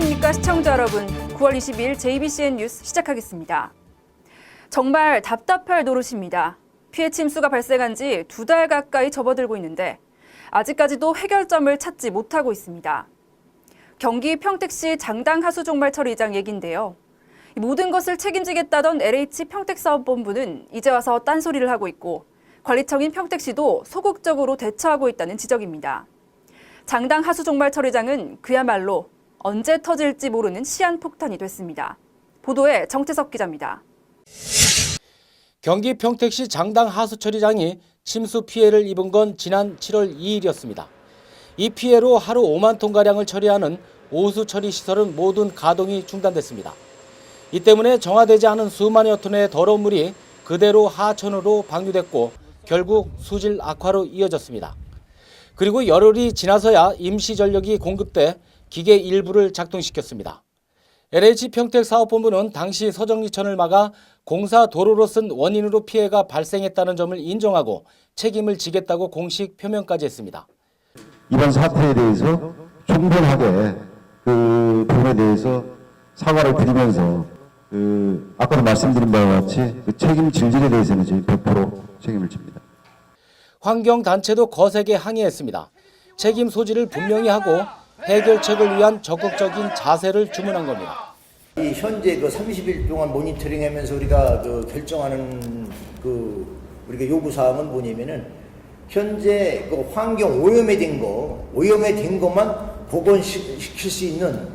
안녕하십니까 시청자 여러분. 9월 20일 JBCN 뉴스 시작하겠습니다. 정말 답답할 노릇입니다. 피해 침수가 발생한 지 두 달 가까이 접어들고 있는데 아직까지도 해결점을 찾지 못하고 있습니다. 경기 평택시 장당 하수 종말 처리장 얘긴데요. 이 모든 것을 책임지겠다던 LH 평택사업본부는 이제 와서 딴소리를 하고 있고 관리청인 평택시도 소극적으로 대처하고 있다는 지적입니다. 장당 하수 종말 처리장은 그야말로 언제 터질지 모르는 시한폭탄이 됐습니다. 보도에 정태석 기자입니다. 경기 평택시 장당 하수처리장이 침수 피해를 입은 건 지난 7월 2일이었습니다. 이 피해로 하루 5만 톤가량을 처리하는 오수 처리 시설은 모든 가동이 중단됐습니다. 이 때문에 정화되지 않은 수만여 톤의 더러운 물이 그대로 하천으로 방류됐고 결국 수질 악화로 이어졌습니다. 그리고 열흘이 지나서야 임시 전력이 공급돼 기계 일부를 작동시켰습니다. LH 평택 사업본부는 당시 서정리천을 막아 공사 도로로 쓴 원인으로 피해가 발생했다는 점을 인정하고 책임을 지겠다고 공식 표명까지 했습니다. 이번 사태에 대해서 충분하게 그 부분에 대해서 사과를 드리면서 그 아까도 말씀드린 바와 같이 그 책임 질질에 대해서는 저희 100% 책임을 집니다. 환경단체도 거세게 항의했습니다. 책임 소지를 분명히 하고 해결책을 위한 적극적인 자세를 주문한 겁니다. 이 현재 그 30일 동안 모니터링하면서 우리가 그 결정하는 그 우리가 요구 사항은 뭐냐면은 현재 그 환경 오염이 된 거, 오염이 된 것만 복원시킬 수 있는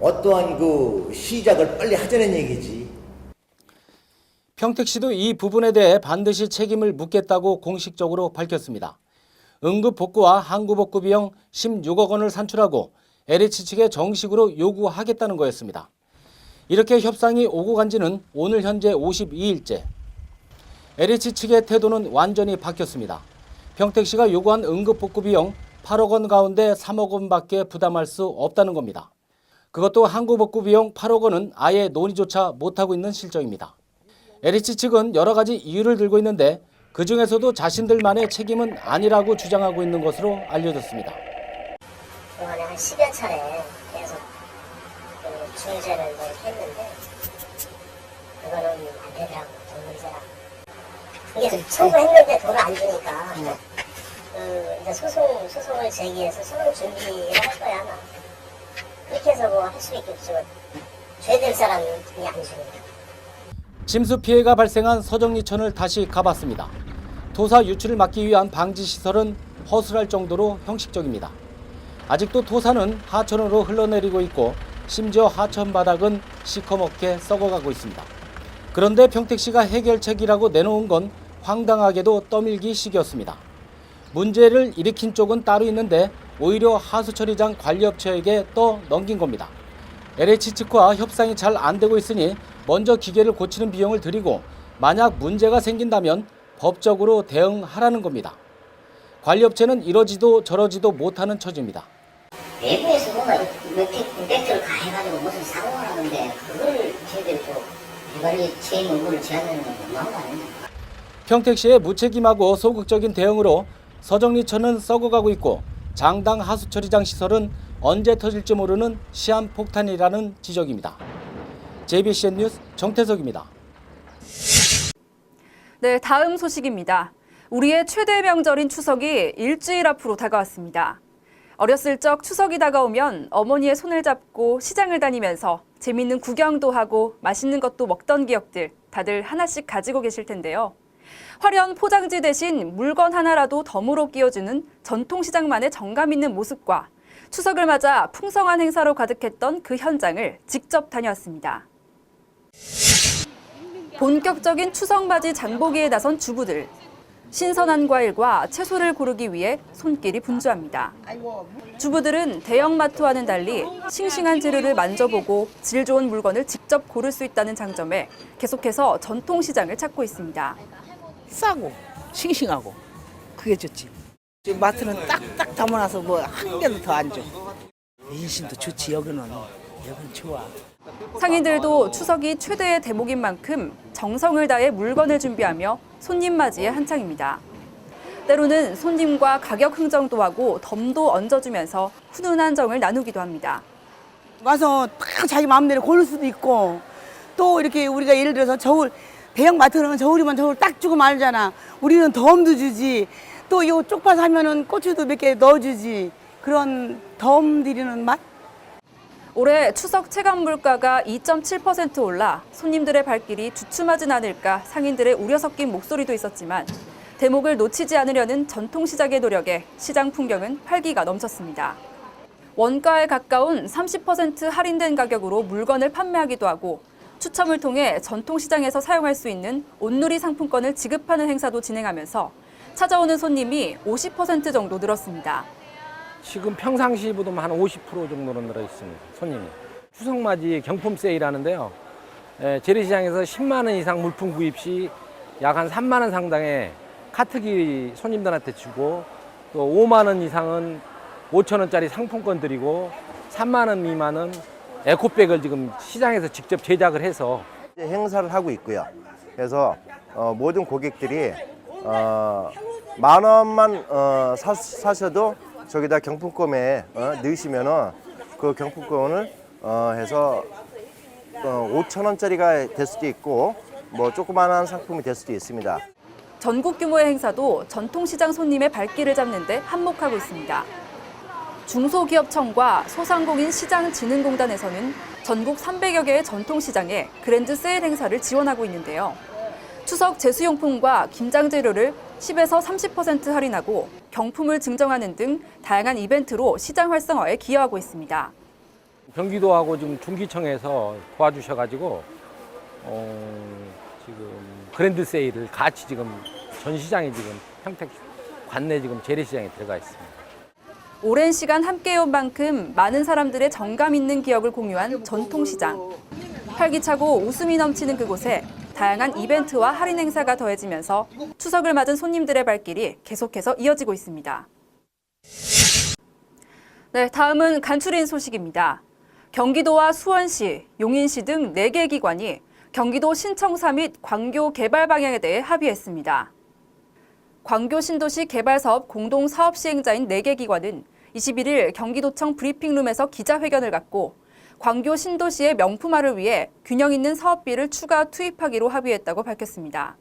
어떠한 그 시작을 빨리 하자는 얘기지. 평택시도 이 부분에 대해 반드시 책임을 묻겠다고 공식적으로 밝혔습니다. 응급복구와 항구복구 비용 16억 원을 산출하고 LH 측에 정식으로 요구하겠다는 거였습니다. 이렇게 협상이 오고 간 지는 오늘 현재 52일째. LH 측의 태도는 완전히 바뀌었습니다. 평택시가 요구한 응급복구 비용 8억 원 가운데 3억 원밖에 부담할 수 없다는 겁니다. 그것도 항구복구 비용 8억 원은 아예 논의조차 못하고 있는 실정입니다. LH 측은 여러 가지 이유를 들고 있는데 그 중에서도 자신들만의 책임은 아니라고 주장하고 있는 것으로 알려졌습니다. 그동안에 한 10여 차례 계속 그 중재를 뭐 했는데 그거는 안 되더라고 돈 문제라. 이게 청구했는데 돈을 안 주니까 그 이제 소송 소송을 제기해서 소송 준비를 할 거야 아마. 그렇게 해서 뭐 할 수 있겠죠 죄 될 사람이 안 주니까 침수 피해가 발생한 서정리천을 다시 가봤습니다. 토사 유출을 막기 위한 방지 시설은 허술할 정도로 형식적입니다. 아직도 토사는 하천으로 흘러내리고 있고 심지어 하천 바닥은 시커멓게 썩어가고 있습니다. 그런데 평택시가 해결책이라고 내놓은 건 황당하게도 떠밀기식이었습니다. 문제를 일으킨 쪽은 따로 있는데 오히려 하수처리장 관리업체에게 떠 넘긴 겁니다. LH 측과 협상이 잘 안 되고 있으니 먼저 기계를 고치는 비용을 들이고 만약 문제가 생긴다면 법적으로 대응하라는 겁니다. 관리업체는 이러지도 저러지도 못하는 처지입니다. 외부에서 뭔가 임팩트를 가해가지고 무슨 사고가 나는데 그걸 저희들이 또 대관리 책임 의무를 제한하는 건 너무한 거 아니냐 평택시의 무책임하고 소극적인 대응으로 서정리천은 썩어가고 있고 장당 하수처리장 시설은 언제 터질지 모르는 시한폭탄이라는 지적입니다. JBCN 뉴스 정태석입니다. 네, 다음 소식입니다. 우리의 최대 명절인 추석이 일주일 앞으로 다가왔습니다. 어렸을 적 추석이 다가오면 어머니의 손을 잡고 시장을 다니면서 재밌는 구경도 하고 맛있는 것도 먹던 기억들 다들 하나씩 가지고 계실 텐데요. 화려한 포장지 대신 물건 하나라도 덤으로 끼워주는 전통시장만의 정감 있는 모습과 추석을 맞아 풍성한 행사로 가득했던 그 현장을 직접 다녀왔습니다. 본격적인 추석맞이 장보기에 나선 주부들. 신선한 과일과 채소를 고르기 위해 손길이 분주합니다. 주부들은 대형마트와는 달리 싱싱한 재료를 만져보고 질 좋은 물건을 직접 고를 수 있다는 장점에 계속해서 전통시장을 찾고 있습니다. 싸고 싱싱하고 그게 좋지. 마트는 딱딱 담아놔서 뭐 한 개도 더 안 줘. 인심도 좋지 여기는 여기는 좋아. 상인들도 추석이 최대의 대목인 만큼 정성을 다해 물건을 준비하며 손님 맞이에 한창입니다. 때로는 손님과 가격 흥정도 하고 덤도 얹어주면서 훈훈한 정을 나누기도 합니다. 와서 딱 자기 마음대로 고를 수도 있고 또 이렇게 우리가 예를 들어서 저울 대형 마트는 저울이면 저울 딱 주고 말잖아. 우리는 덤도 주지. 또 이거 쪽파 사면은 고추도 몇 개 넣어주지. 그런 덤 들이는 맛? 올해 추석 체감 물가가 2.7% 올라 손님들의 발길이 주춤하진 않을까 상인들의 우려 섞인 목소리도 있었지만 대목을 놓치지 않으려는 전통 시장의 노력에 시장 풍경은 활기가 넘쳤습니다. 원가에 가까운 30% 할인된 가격으로 물건을 판매하기도 하고 추첨을 통해 전통 시장에서 사용할 수 있는 온누리 상품권을 지급하는 행사도 진행하면서 찾아오는 손님이 50% 정도 늘었습니다. 지금 평상시보다 한 50% 정도는 늘어 있습니다. 손님이. 추석 맞이 경품 세일하는데요. 에, 재래시장에서 10만 원 이상 물품 구입 시 약 한 3만 원 상당의 카트기 손님들한테 주고 또 5만 원 이상은 5천 원짜리 상품권 드리고 3만 원 미만은 에코백을 지금 시장에서 직접 제작을 해서 이제 행사를 하고 있고요. 그래서 어, 모든 고객들이 어, 만 원만 어, 사, 사셔도 저기다 경품권에 어, 넣으시면은 그 경품권을 어, 해서 어, 5천 원짜리가 될 수도 있고 뭐 조그만한 상품이 될 수도 있습니다. 전국 규모의 행사도 전통시장 손님의 발길을 잡는 데 한몫하고 있습니다. 중소기업청과 소상공인 시장진흥공단에서는 전국 300여 개의 전통시장에 그랜드 세일 행사를 지원하고 있는데요. 추석 제수용품과 김장 재료를 10에서 30% 할인하고 경품을 증정하는 등 다양한 이벤트로 시장 활성화에 기여하고 있습니다. 경기도하고 지금 중기청에서 도와주셔가지고 어, 지금 그랜드 세일을 같이 지금 전 시장에 지금 평택 관내 지금 재래시장에 들어가 있습니다. 오랜 시간 함께해온 만큼 많은 사람들의 정감 있는 기억을 공유한 전통시장. 활기차고 웃음이 넘치는 그곳에 다양한 이벤트와 할인 행사가 더해지면서 추석을 맞은 손님들의 발길이 계속해서 이어지고 있습니다. 네, 다음은 간추린 소식입니다. 경기도와 수원시, 용인시 등 4개 기관이 경기도 신청사 및 광교 개발 방향에 대해 합의했습니다. 광교 신도시 개발 사업 공동 사업 시행자인 4개 기관은 21일 경기도청 브리핑룸에서 기자회견을 갖고 광교 신도시의 명품화를 위해 균형 있는 사업비를 추가 투입하기로 합의했다고 밝혔습니다.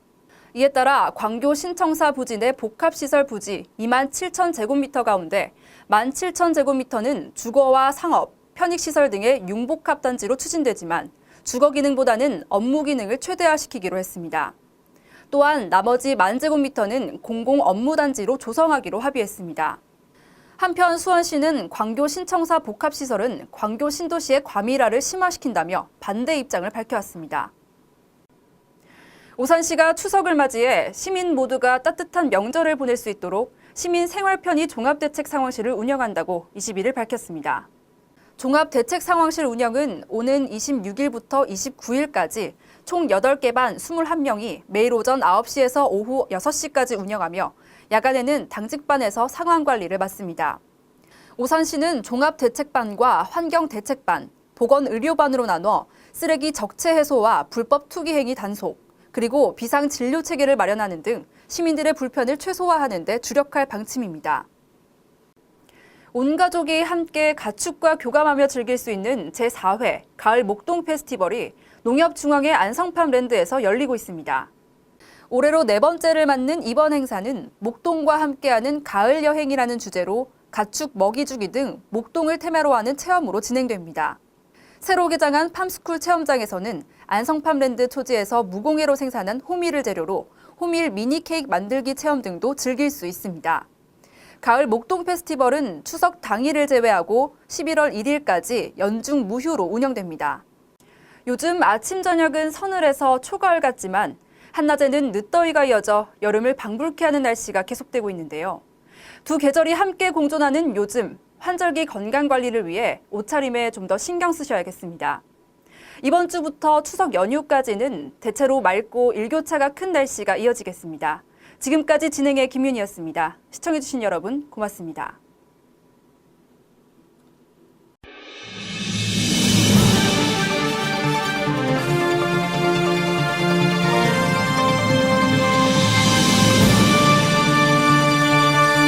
이에 따라 광교 신청사 부지 내 복합시설 부지 2만 7천 제곱미터 가운데 1만 7천 제곱미터는 주거와 상업, 편익시설 등의 융복합 단지로 추진되지만 주거 기능보다는 업무 기능을 최대화시키기로 했습니다. 또한 나머지 만 제곱미터는 공공 업무 단지로 조성하기로 합의했습니다. 한편 수원시는 광교 신청사 복합시설은 광교 신도시의 과밀화를 심화시킨다며 반대 입장을 밝혀왔습니다. 오산시가 추석을 맞이해 시민 모두가 따뜻한 명절을 보낼 수 있도록 시민 생활 편의 종합대책 상황실을 운영한다고 21일 밝혔습니다. 종합대책 상황실 운영은 오는 26일부터 29일까지 총 8개 반 21명이 매일 오전 9시에서 오후 6시까지 운영하며 야간에는 당직반에서 상황 관리를 맡습니다. 오산시는 종합대책반과 환경대책반, 보건의료반으로 나눠 쓰레기 적체 해소와 불법 투기 행위 단속, 그리고 비상 진료 체계를 마련하는 등 시민들의 불편을 최소화하는 데 주력할 방침입니다. 온 가족이 함께 가축과 교감하며 즐길 수 있는 제4회 가을 목동 페스티벌이 농협중앙의 안성팜 랜드에서 열리고 있습니다. 올해로 네 번째를 맞는 이번 행사는 목동과 함께하는 가을 여행이라는 주제로 가축 먹이 주기 등 목동을 테마로 하는 체험으로 진행됩니다. 새로 개장한 팜스쿨 체험장에서는 안성팜랜드 토지에서 무공해로 생산한 호밀을 재료로 호밀 미니 케이크 만들기 체험 등도 즐길 수 있습니다. 가을 목동 페스티벌은 추석 당일을 제외하고 11월 1일까지 연중 무휴로 운영됩니다. 요즘 아침 저녁은 서늘해서 초가을 같지만 한낮에는 늦더위가 이어져 여름을 방불케 하는 날씨가 계속되고 있는데요. 두 계절이 함께 공존하는 요즘 환절기 건강 관리를 위해 옷차림에 좀 더 신경 쓰셔야겠습니다. 이번 주부터 추석 연휴까지는 대체로 맑고 일교차가 큰 날씨가 이어지겠습니다. 지금까지 진행의 김윤이었습니다. 시청해주신 여러분 고맙습니다.